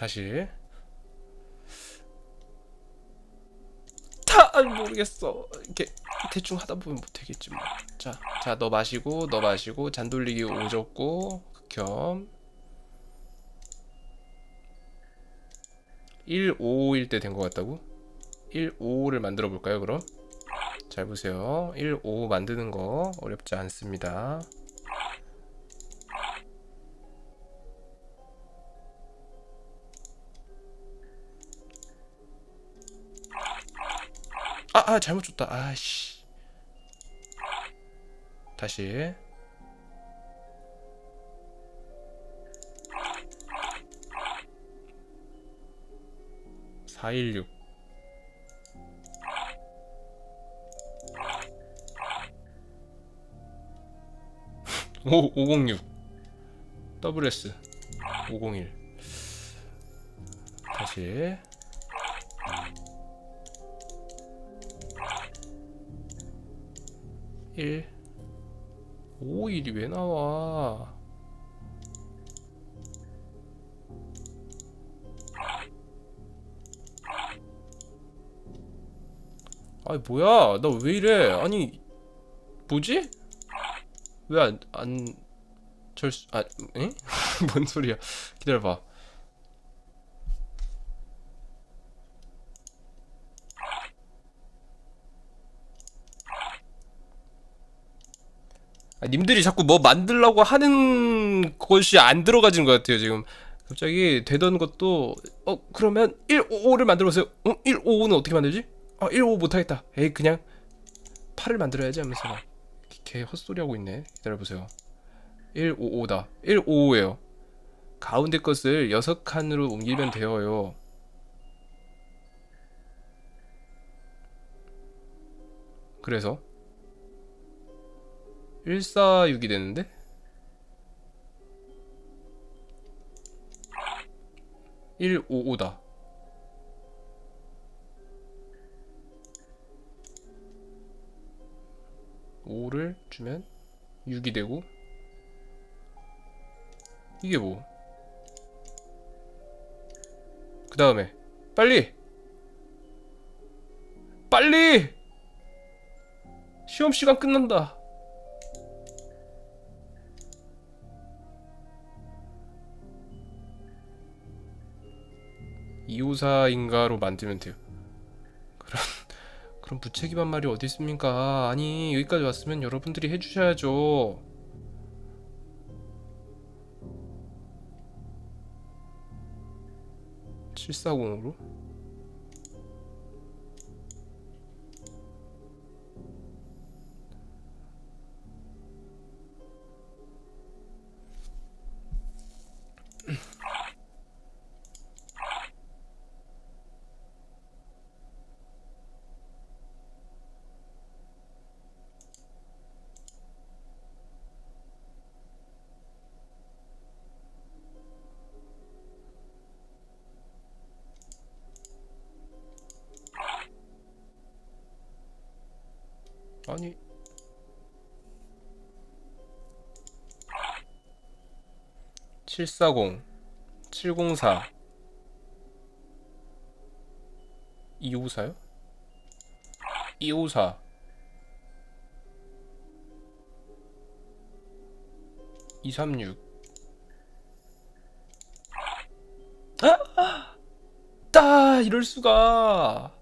다시. 다! 모르겠어. 이렇게 대충 하다 보면 못하겠지 뭐 자 자 너 마시고 너 마시고 잔 돌리기 오졌고 극혐. 155일 때 된 것 같다고? 155를 만들어 볼까요 그럼? 잘 보세요. 155 만드는 거 어렵지 않습니다 아, 아 잘못 줬다. 아씨. 다시. (416) 오, 506 더블 S 501 다시 1 5일이 왜 나와? 아니 뭐야? 나 왜 이래? 아니 뭐지? 왜 안 안 절수 아 응? 뭔 소리야? 기다려봐. 님들이 자꾸 뭐 만들라고 하는 것이 안 들어가진 것 같아요 지금. 갑자기 되던 것도 어 그러면 155를 만들어 보세요. 어 155는 어떻게 만들지? 아 155 못하겠다. 에이 그냥 8을 만들어야지 하면서 막 개 헛소리 하고 있네. 기다려보세요. 155다. 155예요. 가운데 것을 6칸으로 옮기면 되어요. 그래서 146이 되는데? 일5 5다 5를 주면 6이 되고 이게 뭐? 그 다음에 빨리! 빨리! 시험 시간 끝난다. 254인가로 만들면 돼요. 그런 그런 무책임한 말이 어디 있습니까? 아니 여기까지 왔으면 여러분들이 해주셔야죠. (740으로) (740) (704) (254요) (254) (236) 아! 따! 이럴 수가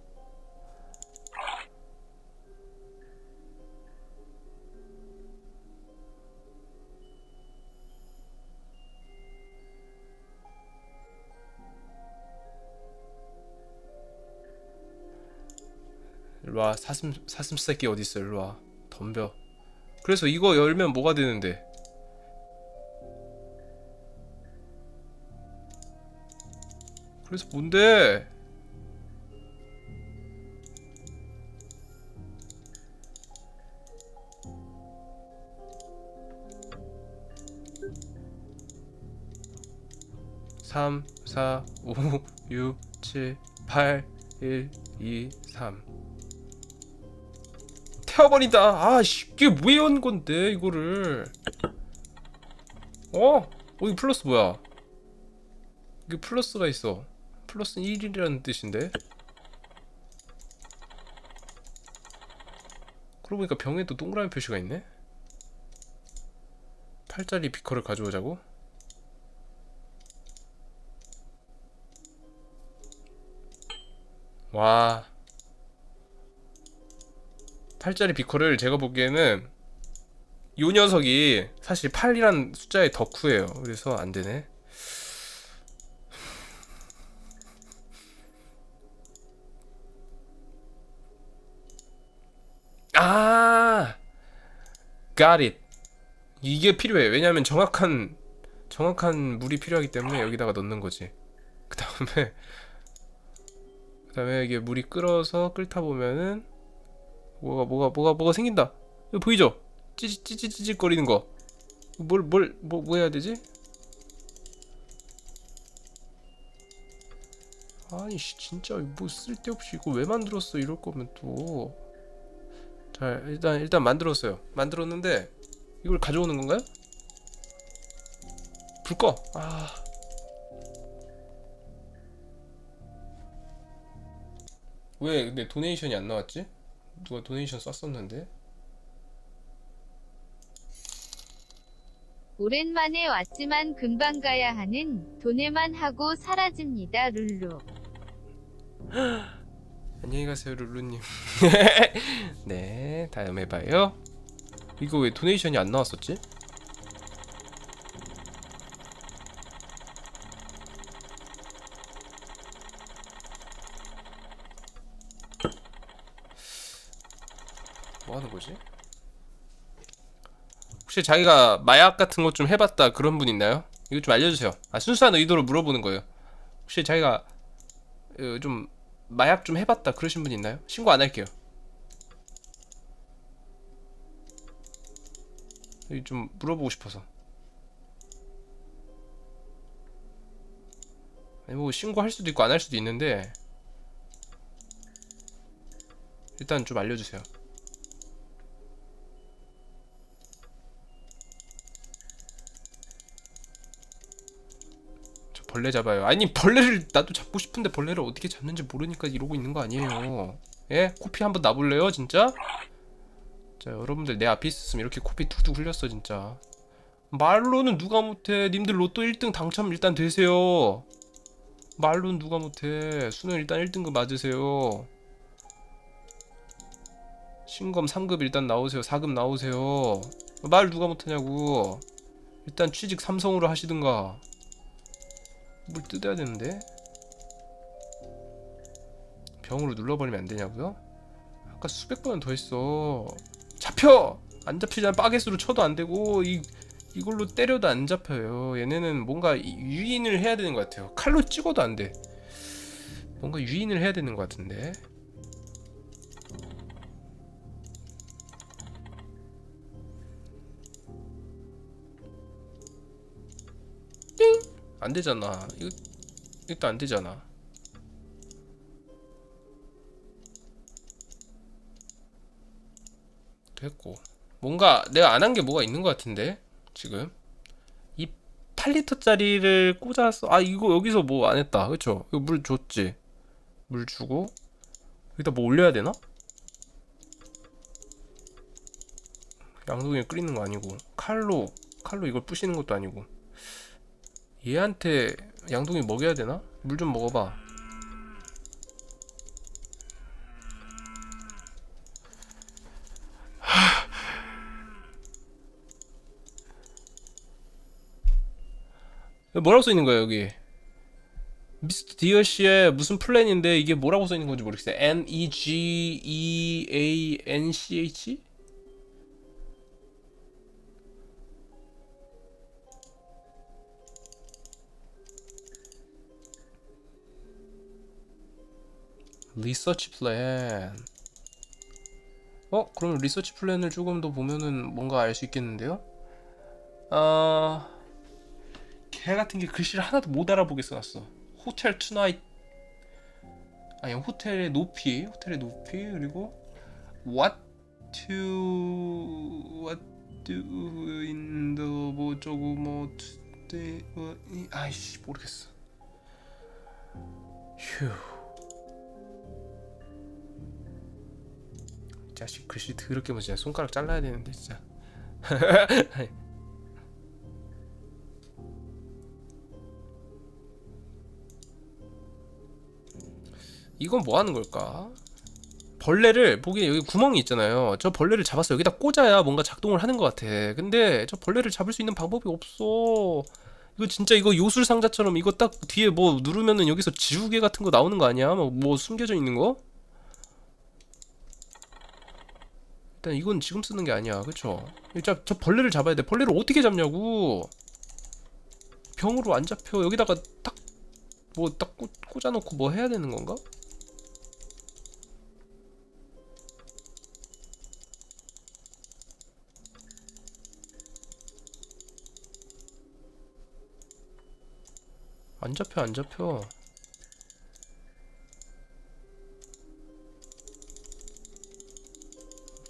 일로와 사슴 사슴 새끼 어디 있어 일로와. 덤벼. 그래서 이거 열면 뭐가 되는데? 그래서 뭔데? 삼, 사, 오, 육, 칠, 팔, 일, 이, 삼. 태워버린다. 아씨, 이게 왜온 건데 이거를? 어? 어, 이 플러스 뭐야? 이게 플러스가 있어. 플러스는 1이라는 뜻인데. 그러고 보니까 병에도 동그라미 표시가 있네. 8짜리 비커를 가져오자고? 와. 8짜리 비커를 제가 보기에는 요 녀석이 사실 8이란 숫자의 덕후예요. 그래서 안 되네. 아, got it. 이게 필요해. 왜냐하면 정확한 정확한 물이 필요하기 때문에 여기다가 넣는 거지. 그 다음에 그 다음에 이게 물이 끓어서 끓다 보면은 뭐가 뭐가 뭐가 뭐가 생긴다. 이거 보이죠? 찌직 거리는 거. 뭘 뭘 뭐 뭐 해야 되지? 아니 씨 진짜 뭐 쓸데없이 이거 왜 만들었어 이럴 거면 또. 자 일단 일단 만들었어요. 만들었는데 이걸 가져오는 건가요? 불 꺼. 아. 왜 근데 도네이션이 안 나왔지? 누가 도네이션 쐈었는데? 오랜만에 왔지만 금방 가야 하는 돈에만 하고 사라집니다 룰루. 안녕히 가세요 룰루님. 네 다음에 봐요. 이거 왜 도네이션이 안 나왔었지? 하는 거지? 혹시 자기가 마약 같은 것 좀 해봤다 그런 분 있나요? 이거 좀 알려주세요. 아 순수한 의도로 물어보는 거예요. 혹시 자기가 어, 좀 마약 좀 해봤다 그러신 분 있나요? 신고 안 할게요. 좀 물어보고 싶어서. 아니 뭐 신고할 수도 있고 안 할 수도 있는데 일단 좀 알려주세요. 벌레 잡아요. 아니 벌레를 나도 잡고 싶은데 벌레를 어떻게 잡는지 모르니까 이러고 있는 거 아니에요. 예? 코피 한번 놔볼래요 진짜? 자 여러분들 내 앞에 있었으면 이렇게 코피 툭툭 흘렸어 진짜. 말로는 누가 못해. 님들 로또 1등 당첨 일단 되세요. 말로는 누가 못해. 수능 일단 1등급 맞으세요. 신검 3급 일단 나오세요. 4급 나오세요. 말 누가 못하냐고. 일단 취직 삼성으로 하시든가. 물 뜯어야 되는데. 병으로 눌러버리면 안 되냐고요? 아까 수백 번은 더 했어. 잡혀! 안 잡히잖아. 바게스로 쳐도 안 되고 이 이걸로 때려도 안 잡혀요. 얘네는 뭔가 이- 유인을 해야 되는 것 같아요. 칼로 찍어도 안돼. 뭔가 유인을 해야 되는 것 같은데 안 되잖아. 이거 이것도 안 되잖아. 됐고 뭔가 내가 안 한 게 뭐가 있는 것 같은데 지금 이 8리터짜리를 꽂아서 아 이거 여기서 뭐 안 했다 그쵸? 이거 물 줬지 물 주고 여기다 뭐 올려야 되나? 양동이에 끓이는 거 아니고 칼로 칼로 이걸 부시는 것도 아니고 얘한테 양동이 먹여야 되나? 물 좀 먹어봐. 뭐라고 써 있는 거야 여기? 미스터 디어 씨의 무슨 플랜인데 이게 뭐라고 써 있는 건지 모르겠어요. M E G E A N C H? 리서치 플랜. 어? 그럼 리서치 플랜을 조금 더 보면은 뭔가 알 수 있겠는데요? 아, 개 같은 게 글씨를 하나도 못 알아보게 써놨어. 호텔 투나잇. 아니 호텔의 높이, 호텔의 높이 그리고 what to what do in the 뭐 저거 뭐 today 뭐 이- 아이씨 모르겠어. 휴. 자식 글씨 더럽게 뭐 진짜 손가락 잘라야 되는데 진짜. 이건 뭐 하는 걸까? 벌레를 보기에 여기 구멍이 있잖아요. 저 벌레를 잡아서 여기다 꽂아야 뭔가 작동을 하는 것 같아. 근데 저 벌레를 잡을 수 있는 방법이 없어. 이거 진짜 이거 요술 상자처럼 이거 딱 뒤에 뭐 누르면은 여기서 지우개 같은 거 나오는 거 아니야? 뭐, 뭐 숨겨져 있는 거? 일단 이건 지금 쓰는 게 아니야. 그쵸? 저, 저 벌레를 잡아야 돼. 벌레를 어떻게 잡냐고. 병으로 안 잡혀. 여기다가 딱 뭐 딱 꽂아놓고 뭐 해야 되는 건가? 안 잡혀 안 잡혀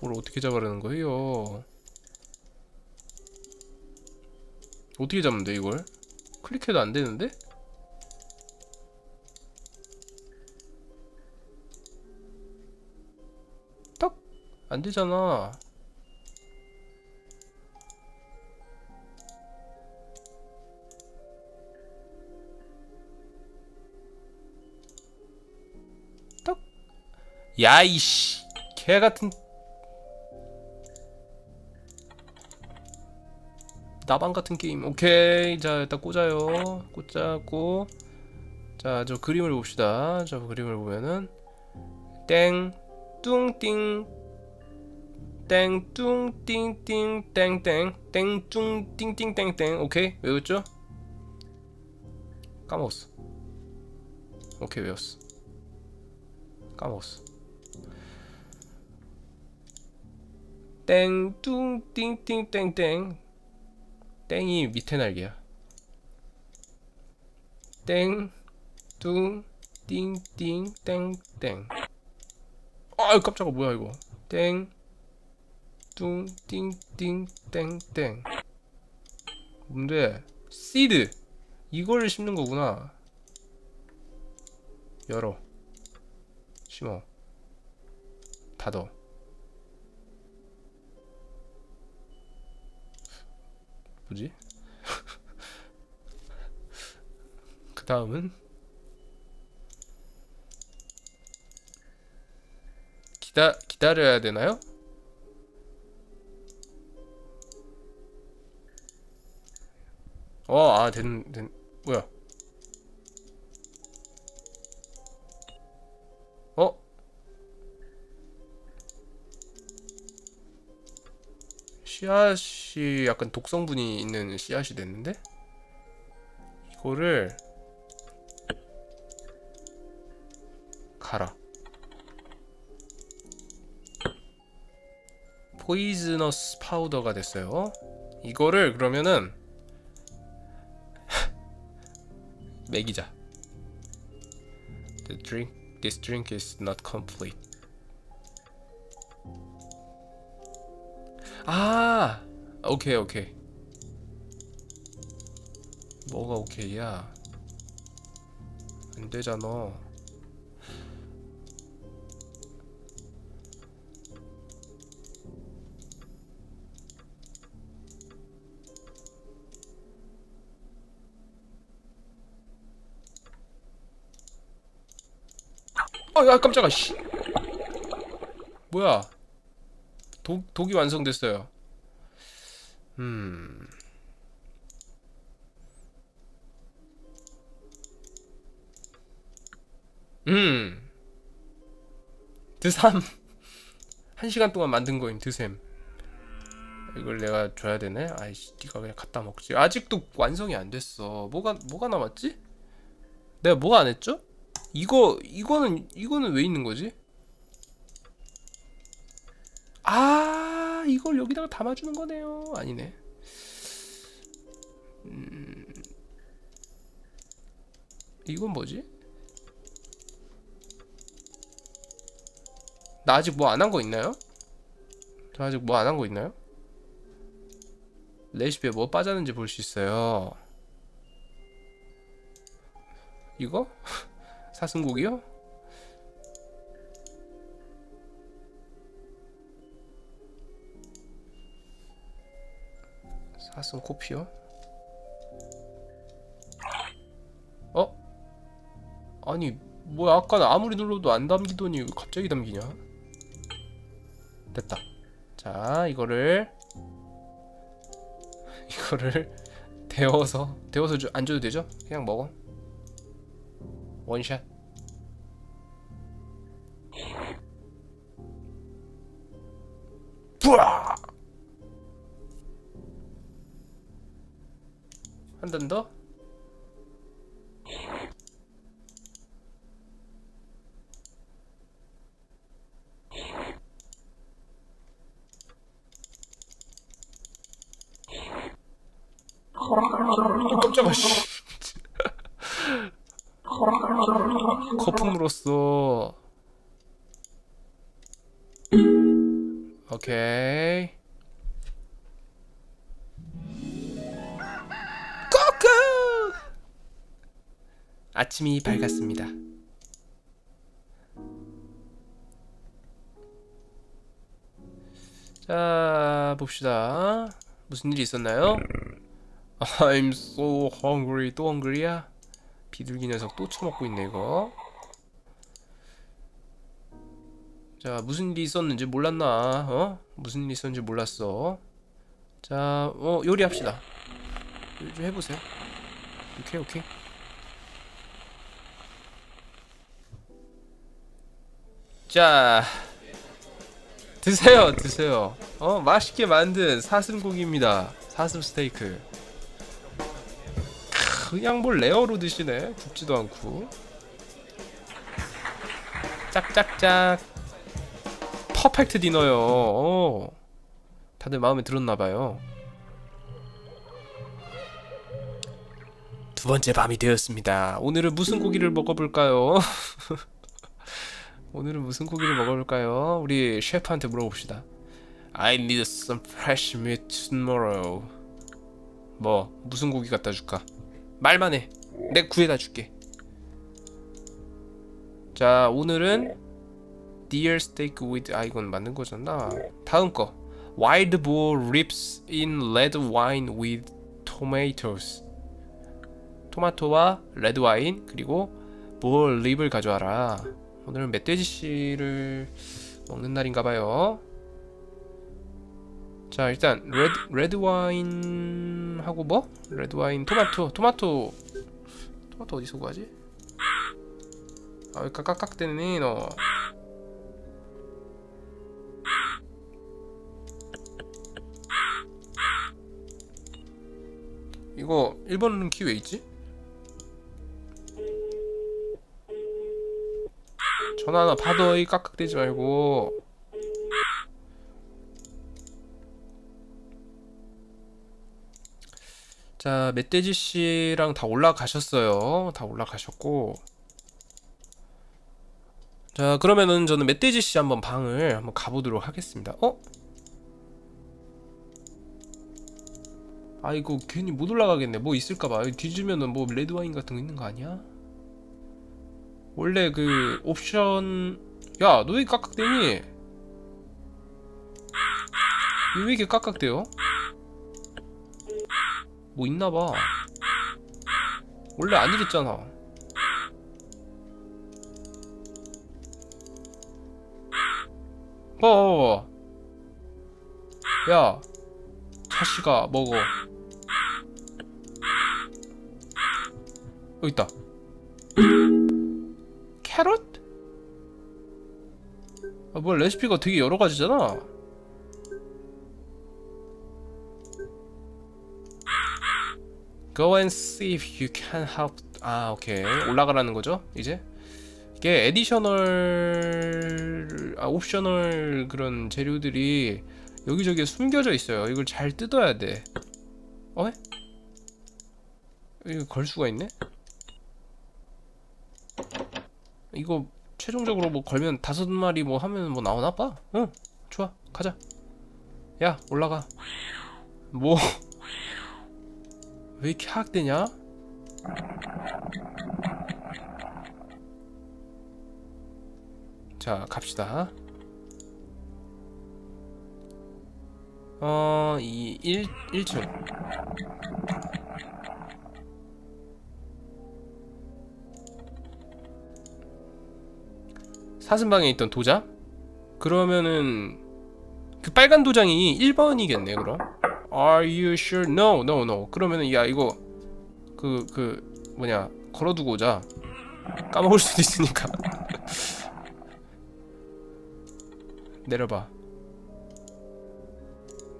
뭘 어떻게 잡으라는 거예요 어떻게 잡는데 이걸? 클릭해도 안 되는데? 딱! 안 되잖아 야이씨 개 같은 나방 같은 게임. 오케이. 자 일단 꽂아요. 꽂았고. 자 저 그림을 봅시다. 저 그림을 보면은 땡 뚱띵. 땡 뚱띵띵 땡땡. 땡뚱 띵띵 땡땡. 오케이. 외웠죠? 까먹었어. 오케이 외웠어. 까먹었어. 땡뚱 띵띵 땡땡 땡이 밑에 날개야. 땡 뚱 띵 띵 땡 땡. 아 깜짝아 뭐야 이거. 땡 뚱 띵 띵 땡 땡. 뭔데? 씨드 이거를 심는 거구나. 열어. 심어. 닫어 뭐지? 그 다음은 기다 기다려야 되나요? 어, 아, 된, 된, 뭐야? 어? 씨앗 이 약간 독성분이 있는 씨앗이 됐는데? 이거를 갈아 포이즈너스 파우더가 됐어요. 이거를 그러면은 먹이자. The drink, this drink is not complete. 아 오케이 오케이. 뭐가 오케이야? 안 되잖아. 아야 깜짝아 씨. 뭐야? 독, 독이 완성됐어요. 음. 음. 드삼. 한 시간 동안 만든 거임, 드셈. 이걸 내가 줘야 되네? 아이씨, 니가 그냥 갖다 먹지. 아직도 완성이 안 됐어. 뭐가, 뭐가 남았지? 내가 뭐가 안 했죠? 이거, 이거는, 이거는 왜 있는 거지? 아 이걸 여기다가 담아주는 거네요 아니네 음, 이건 뭐지? 나 아직 뭐 안 한 거 있나요? 저 아직 뭐 안 한 거 있나요? 레시피에 뭐 빠졌는지 볼 수 있어요 이거? 사슴고기요? 사슴 코피요? 어? 아니 뭐야 아까는 아무리 눌러도 안 담기더니 왜 갑자기 담기냐? 됐다 자 이거를 이거를 데워서 데워서 주- 안 줘도 되죠? 그냥 먹어 원샷 깜짝아 씨. 거품으로써. 오케이. 꼬끄 아침이 밝았습니다. 자 봅시다. 무슨 일이 있었나요? I'm so hungry. 또 hungry야? 비둘기 녀석 또 처먹고 있네 이거. 자 무슨 일이 있었는지 몰랐나? 어? 무슨 일이 있었는지 몰랐어. 자 어, 요리합시다. 요리 좀 해보세요. 오케이 오케이. 자 드세요 드세요. 어 맛있게 만든 사슴고기입니다. 사슴 스테이크 그냥 뭘 레어로 드시네. 굽지도 않고. 짝짝짝. 퍼펙트 디너요. 어. 다들 마음에 들었나봐요. 두 번째 밤이 되었습니다. 오늘은 무슨 고기를 먹어볼까요? 오늘은 무슨 고기를 먹어볼까요? 우리 셰프한테 물어봅시다. I need some fresh meat tomorrow. 뭐 무슨 고기 갖다 줄까 말만 해. 내가 구해다 줄게. 자, 오늘은 deer steak with 아 이건 맞는 거잖아. 다음 거. wild boar ribs in red wine with tomatoes. 토마토와 레드 와인 그리고 볼 립을 가져와라. 오늘은 멧돼지 씨를 먹는 날인가 봐요. 자 일단 레드 레드 와인 하고 뭐? 레드 와인 토마토 토마토 토마토 어디서 구하지? 아왜 깍깍깍대니 너 이거 1번 키 왜 있지? 전화 하나 받아 이 깍깍대지 말고 자, 멧돼지 씨랑 다 올라가셨어요. 다 올라가셨고. 자, 그러면은 저는 멧돼지 씨 한번 방을 한번 가보도록 하겠습니다. 어? 아이고 괜히 못 올라가겠네. 뭐 있을까봐. 뒤지면은 뭐 레드 와인 같은 거 있는 거 아니야? 원래 그 옵션 야, 너왜 깍깍대니? 왜 이렇게 깍깍대요? 뭐 있나봐 원래 안 이랬잖아 어, 야, 자식아 먹어. 여기 있다. 캐럿? 아, 뭐 레시피가 되게 여러 가지잖아. Go and see if you can help. 아, 오케이. 올라가라는 거죠, 이제. 이게 에디셔널, 아, 옵셔널 그런 재료들이 여기저기에 숨겨져 있어요. 이걸 잘 뜯어야 돼. 어? 이거 걸 수가 있네? 이거 최종적으로 뭐 걸면 다섯 마리 뭐 하면 뭐 나오나 봐. 응, 좋아, 가자. 야, 올라가. 뭐? 왜 이렇게 하악되냐? 자 갑시다 어 이 1 1층 사슴방에 있던 도장? 그러면은 그 빨간 도장이 1번이겠네 그럼 Are you sure? No, no, no 그러면은 야 이거 그그 뭐냐 걸어두고 오자 까먹을 수도 있으니까 내려봐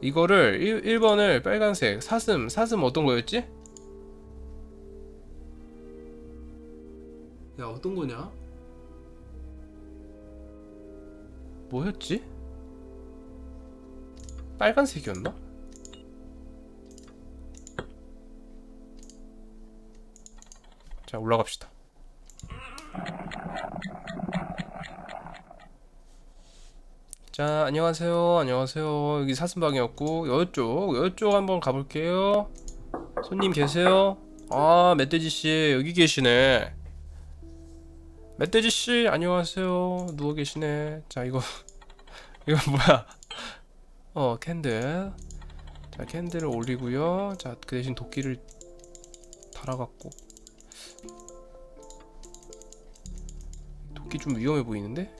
이거를 1, 1번을 빨간색 사슴 사슴 어떤 거였지? 야 어떤 거냐? 뭐였지? 빨간색이었나? 자 올라갑시다. 자 안녕하세요. 안녕하세요. 여기 사슴방이었고 여쪽 여쪽 한번 가볼게요. 손님 계세요? 아 멧돼지씨 여기 계시네. 멧돼지씨 안녕하세요. 누워 계시네. 자 이거 이거 뭐야? 어 캔들. 자 캔들을 올리고요. 자 그 대신 도끼를 달아갖고 도끼 좀 위험해 보이는데?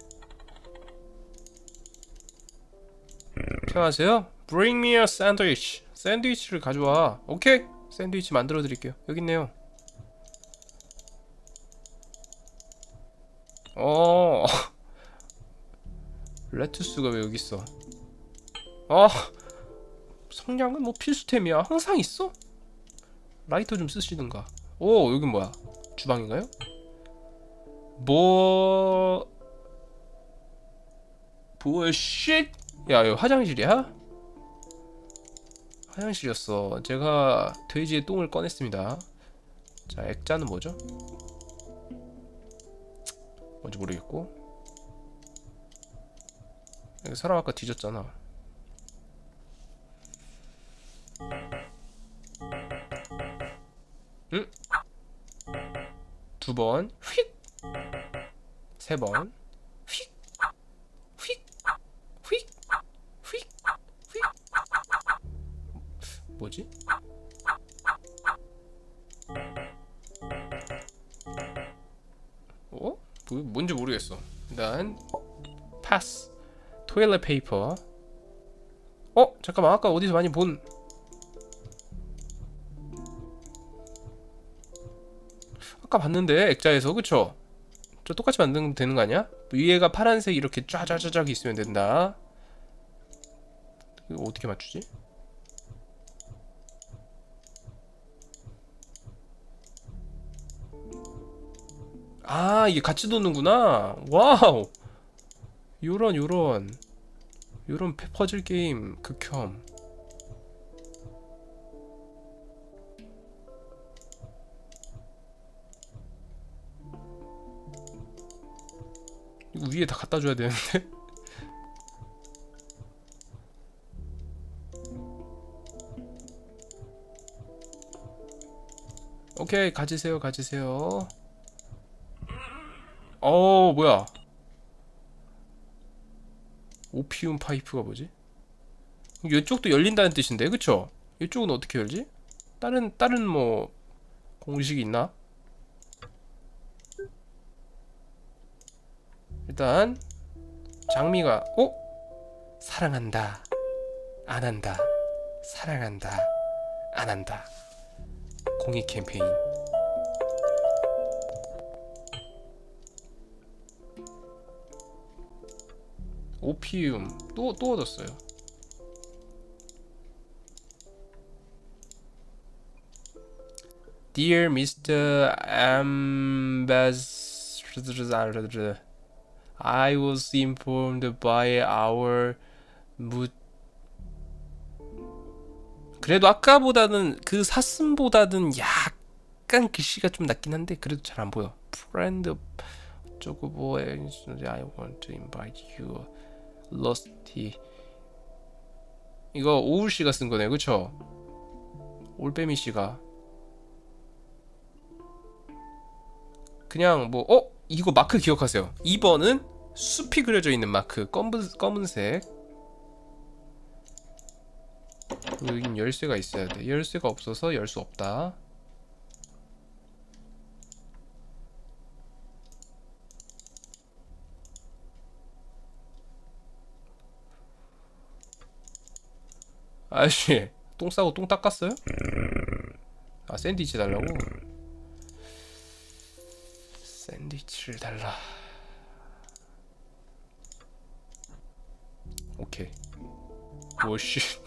안녕하세요. Bring me a sandwich. 샌드위치를 가져와. 오케이. 샌드위치 만들어 드릴게요. 여기 있네요. 어. 레투스가 왜 여기 있어? 아. 성냥은 뭐 필수템이야. 항상 있어. 라이터 좀 쓰시든가. 오, 여긴 뭐야? 주방인가요? 뭐 부어쉿 야 이거 화장실이야? 화장실이었어 제가 돼지의 똥을 꺼냈습니다 자 액자는 뭐죠? 뭔지 모르겠고 여기 사람 아까 뒤졌잖아 응? 두번 휙 세 번. 휙. 휙. 휙. 휙. 휙. 뭐지? 어? 뭐, 뭔지 모르겠어. 일단 pass. toilet paper. 어? 잠깐만 아까 어디서 많이 본 아까 봤는데 액자에서 그쵸? 저 똑같이 만들면 되는 거 아니야? 위에가 파란색 이렇게 쫙쫙쫙 있으면 된다. 이거 어떻게 맞추지? 아 이게 같이 도는구나. 와우. 요런 요런 요런 페- 퍼즐 게임 극혐. 위에 다 갖다 줘야 되는데. 오케이 가지세요 가지세요. 어 뭐야? 오피움 파이프가 뭐지? 이쪽도 열린다는 뜻인데 그쵸? 이쪽은 어떻게 열지? 다른 다른 뭐 공식이 있나? 일단 장미가 어? 사랑한다 안 한다 사랑한다 안 한다 공익 캠페인 오피움 또 또 얻었어요 Dear Mr. Ambassador I was informed by our 무 그래도 아까보다는 그 사슴보다는 약간 글씨가 좀 낫긴 한데 그래도 잘 안 보여. Friend 어쩌고 뭐 I want to invite you Lusty 이거 오울 씨가 쓴 거네, 그쵸? 올빼미 씨가 그냥 뭐 어? 이거 마크 기억하세요. 2번은 숲이 그려져 있는 마크 검은 검은색. 여긴 열쇠가 있어야 돼. 열쇠가 없어서 열 수 없다. 아저씨 똥 싸고 똥 닦았어요? 아 샌드위치 달라고? 샌드위치를 달라 오케이 오씨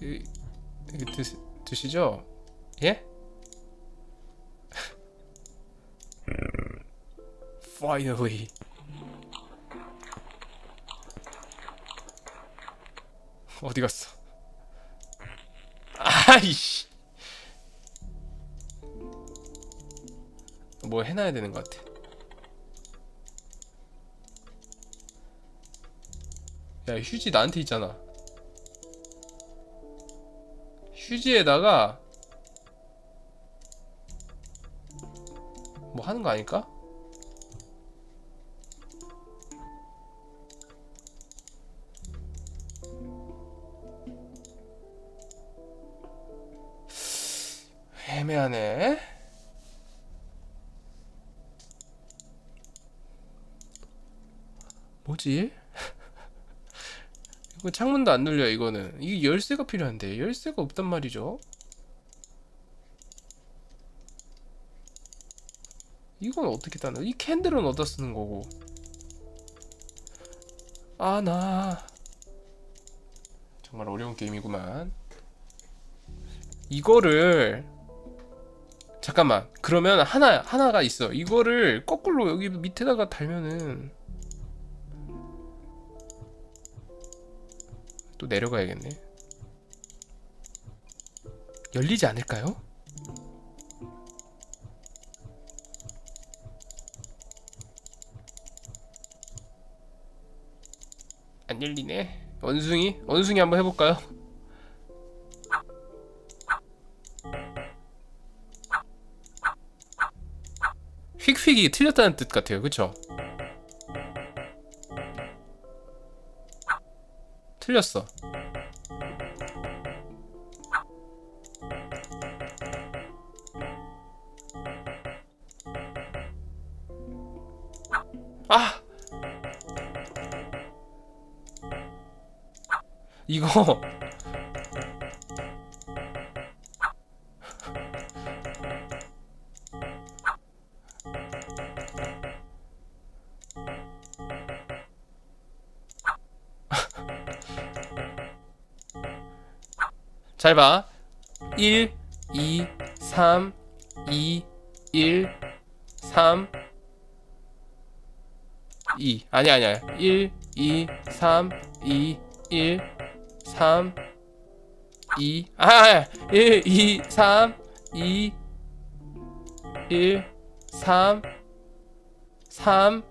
이, 이거 드, 드시죠? 예? Finally 어디 갔어? 아이씨. 뭐 해놔야 되는 것 같아. 야 휴지 나한테 있잖아. 휴지에다가 뭐 하는 거 아닐까? 창문도 안 눌려 이거는. 이게 열쇠가 필요한데 열쇠가 없단 말이죠. 이건 어떻게 따는? 이 캔들은 어디다 쓰는 거고? 아 나. 정말 어려운 게임이구만. 이거를 잠깐만 그러면 하나 하나가 있어 이거를 거꾸로 여기 밑에다가 달면은 또 내려가야겠네 열리지 않을까요? 안 열리네 원숭이 원숭이 한번 해볼까요? 휙휙이 틀렸다는 뜻 같아요. 그쵸? 틀렸어. 아! 이거 잘 봐. 1, 2, 3, 2, 1, 3, 2. 아니, 아니야. 1, 2, 3, 2, 1, 3, 2. 아, 아, 1, 2, 3, 2, 1, 3, 3,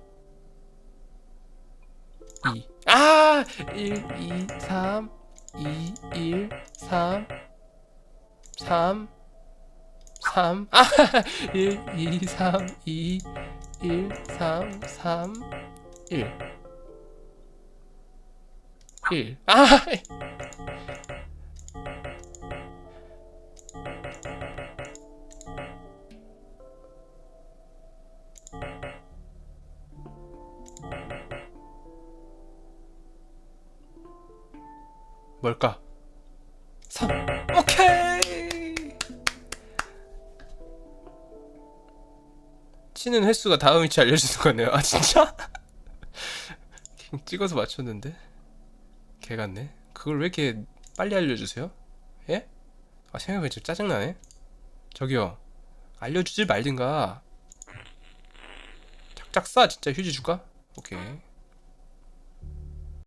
2. 아! 1, 2, 3, 2, 1, 3, 3, 3, 아! 1, 2, 3, 2, 1, 3, 3, 1. 1. 아! 뭘까? 3. 오케이! 치는 횟수가 다음 위치 알려주는 거네요. 아, 진짜? 찍어서 맞췄는데? 개 같네. 그걸 왜 이렇게 빨리 알려주세요? 예? 아, 생각해보니까 좀 짜증나네. 저기요. 알려주지 말든가. 착착 싸, 진짜 휴지 줄까? 오케이.